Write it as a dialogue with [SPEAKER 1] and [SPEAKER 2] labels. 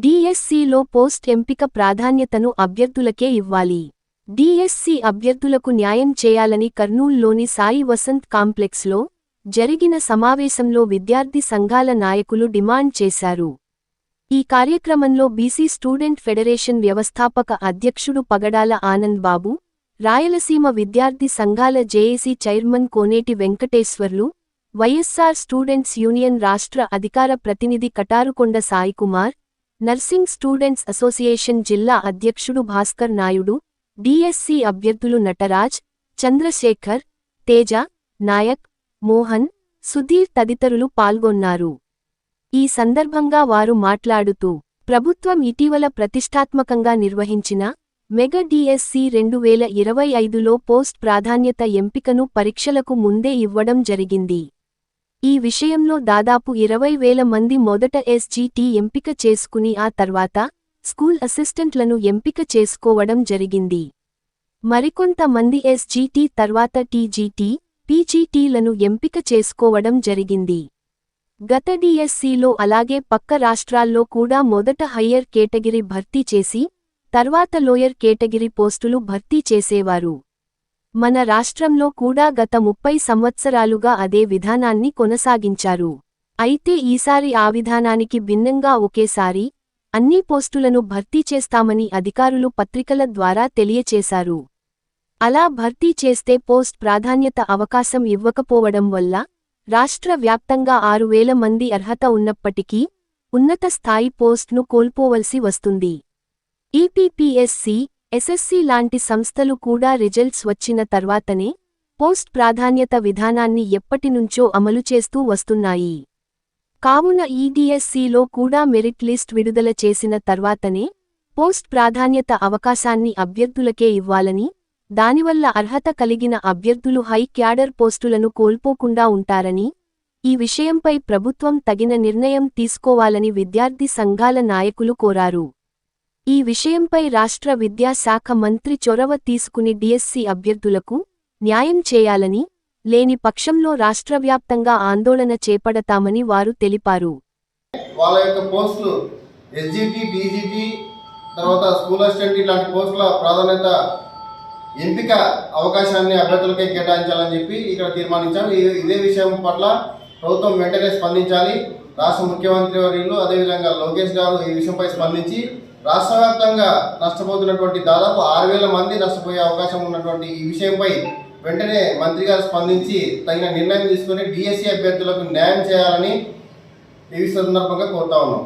[SPEAKER 1] డిఎస్సిలో పోస్ట్ ఎంపిక ప్రాధాన్యతను అభ్యర్థులకే ఇవ్వాలి. డిఎస్సి అభ్యర్థులకు న్యాయం చేయాలని కర్నూల్లోని సాయి వసంత్ కాంప్లెక్స్లో జరిగిన సమావేశంలో విద్యార్థి సంఘాల నాయకులు డిమాండ్ చేశారు. ఈ కార్యక్రమంలో బీసీ స్టూడెంట్ ఫెడరేషన్ వ్యవస్థాపక అధ్యక్షుడు పగడాల ఆనంద్ బాబు రాయలసీమ విద్యార్థి సంఘాల JAC chairman Koneti Venkateswarlu YSR students union రాష్ట్ర అధికార ప్రతినిధి Katarukonda Saikumar nursing students association జిల్లా అధ్యక్షుడు భాస్కర్ నాయుడు డిఎస్సి అభ్యర్థులు నటరాజ్ చంద్రశేఖర్ తేజ నాయక్ మోహన్ సుధీర్ తదితరులు పాల్గొన్నారు. ఈ సందర్భంగా వారు మాట్లాడుతూ ప్రభుత్వం ఇటీవల ప్రతిష్టాత్మకంగా నిర్వహించిన మెగా డిఎస్సి రెండు వేల ఇరవై ఐదులో పోస్ట్ ప్రాధాన్యత ఎంపికను పరీక్షలకు ముందే ఇవ్వడం జరిగింది. ఈ విషయంలో దాదాపు ఇరవై వేల మంది మొదట ఎస్జీటీ ఎంపిక చేసుకుని ఆ తర్వాత స్కూల్ అసిస్టెంట్లను ఎంపిక చేసుకోవడం జరిగింది. మరికొంత మంది ఎస్జీటీ తర్వాత టీజీటీ పీజీటీలను ఎంపిక చేసుకోవడం జరిగింది. గత డిఎస్సిలో అలాగే పక్క రాష్ట్రాల్లో కూడా మొదట హయ్యర్ కేటగిరీ భర్తీ చేసి తర్వాత లోయర్ కేటగిరీ పోస్టులు భర్తీ చేసేవారు. మన రాష్ట్రంలో కూడా గత ముప్పై సంవత్సరాలుగా అదే విధానాన్ని కొనసాగించారు. అయితే ఈసారి ఆ విధానానికి భిన్నంగా ఒకేసారి అన్ని పోస్టులను భర్తీ చేస్తామని అధికారులు పత్రికల ద్వారా తెలియచేశారు. అలా భర్తీ చేస్తే పోస్ట్ ప్రాధాన్యత అవకాశం ఇవ్వకపోవడం వల్ల రాష్ట్ర వ్యాప్తంగా ఆరు వేల మంది అర్హత ఉన్నప్పటికీ ఉన్నత స్థాయి పోస్ట్ను కోల్పోవలసి వస్తుంది. ఈపీపీఎస్సీ ఎస్ఎస్సీ లాంటి సంస్థలు కూడా రిజల్ట్స్ వచ్చిన తర్వాతనే పోస్ట్ ప్రాధాన్యత విధానాన్ని ఎప్పటినుంచో అమలు చేస్తూ వస్తున్నాయి. కావున ఈడీఎస్సీలో కూడా మెరిట్ లిస్ట్ విడుదల చేసిన తర్వాతనే పోస్ట్ ప్రాధాన్యత అవకాశాన్ని అభ్యర్థులకే ఇవ్వాలని దానివల్ల అర్హత కలిగిన అభ్యర్థులు హై క్యాడర్ పోస్టులను కోల్పోకుండా ఉంటారని ఈ విషయంపై ప్రభుత్వం తగిన నిర్ణయం తీసుకోవాలని విద్యార్థి సంఘాల నాయకులు కోరారు. ఈ విషయంపై రాష్ట్ర విద్యాశాఖ మంత్రి చొరవ తీసుకుని డిఎస్సి అభ్యర్థులకు న్యాయం చేయాలని లేని పక్షంలో రాష్ట్రవ్యాప్తంగా ఆందోళన చేపడతామని వారు తెలిపారు.
[SPEAKER 2] వాళ్ళ యొక్క పోస్టులు ఎస్జిటి డీజీటీ తర్వాత స్కూల్ అసిస్టెంట్ ఇలాంటి పోస్టుల ప్రాధాన్యత ఎంపిక అవకాశాన్ని అభ్యర్థులకే కేటాయించాలని చెప్పి ఇక్కడ తీర్మానించాం ఇదే విషయం పట్ల ప్రభుత్వం వెంటనే స్పందించాలి. రాష్ట్ర ముఖ్యమంత్రి వర్యులు అదేవిధంగా లోకేష్ గారు ఈ విషయంపై స్పందించి రాష్ట్ర వ్యాప్తంగా నష్టపోతున్నటువంటి దాదాపు ఆరు వేల మంది నష్టపోయే అవకాశం ఉన్నటువంటి ఈ విషయంపై వెంటనే మంత్రి గారు స్పందించి తగిన నిర్ణయం తీసుకొని డిఎస్సి అభ్యర్థులకు న్యాయం చేయాలని ఈ సందర్భంగా కోరుతా ఉన్నాం.